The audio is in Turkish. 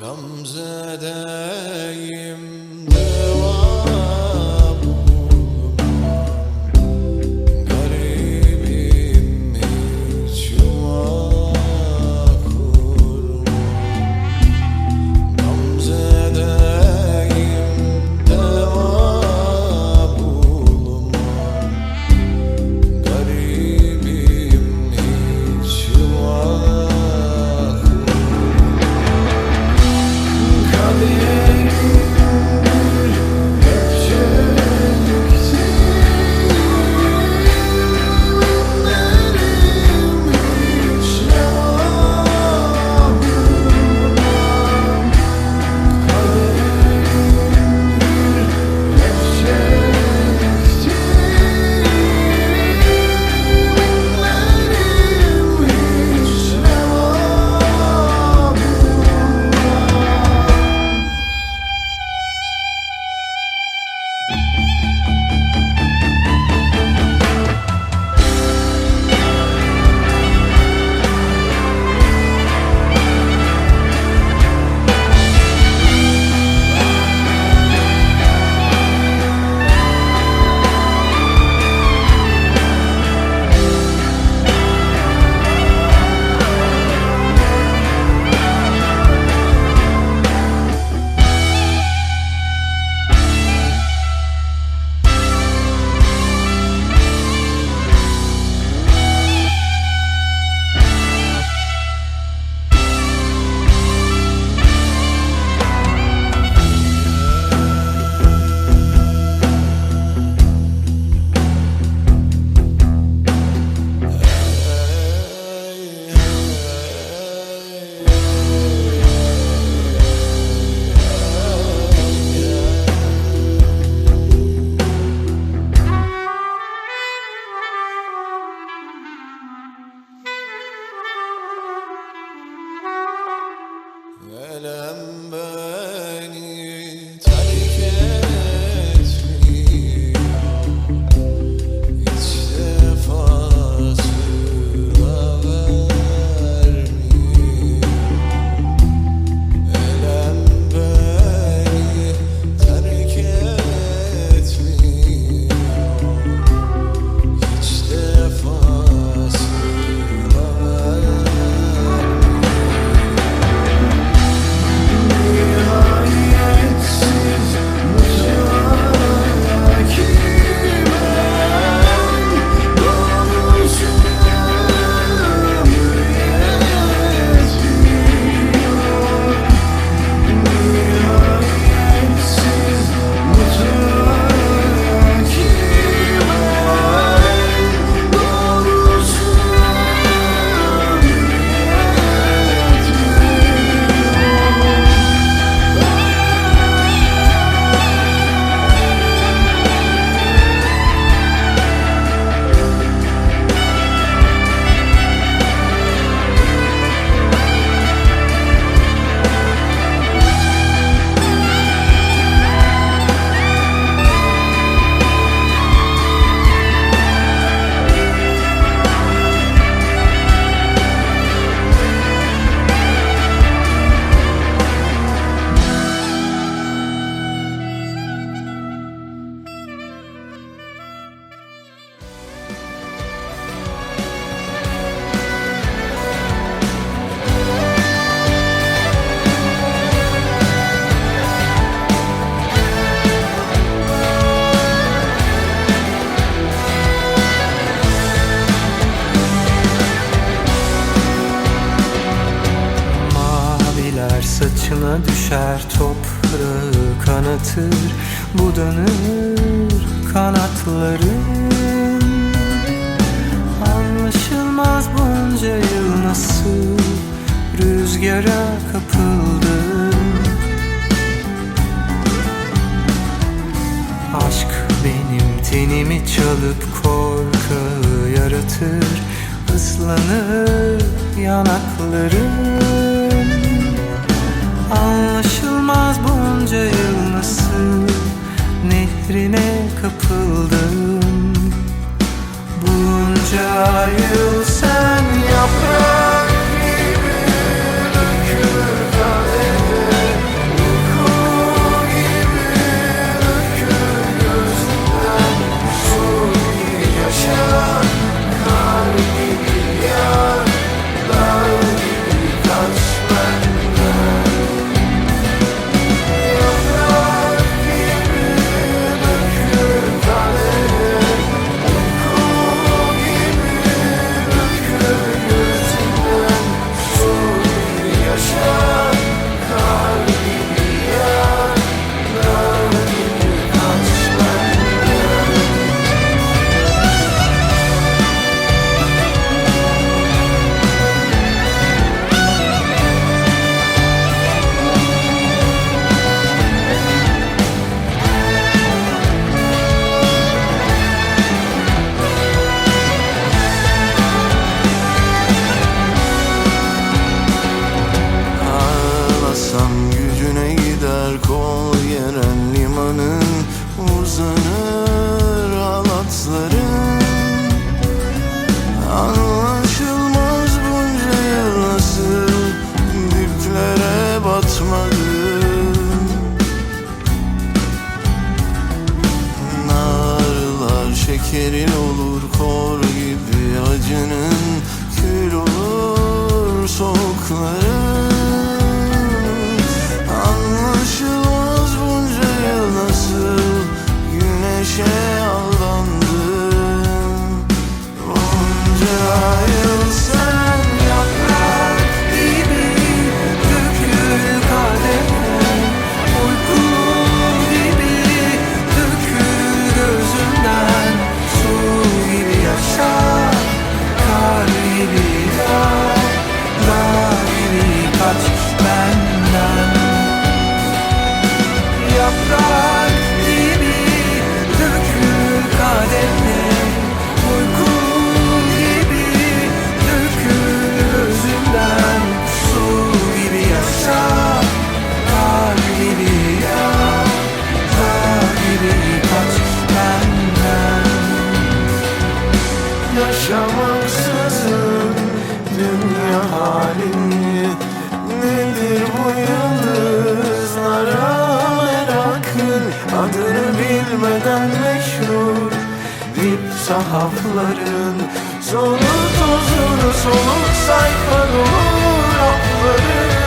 Gamze'deyim saçına düşer toprağı kanatır. Budanır kanatların Anlaşılmaz bunca yıl nasıl rüzgara kapıldın Aşk benim tenimi çalıp korku yaratır. Islanır yanaklarım Anlaşılmaz bunca yıl nasıl Nehrine kapıldım Bunca yıl sen yaprak uzanır halatların Anlaşılmaz bunca yıl nasıl diplere batmadım Narlar şekerin olur kor gibi acının kül olur soğukları meşhur Dip sahafların Sonu tozunu soluk sayfa dolu rafların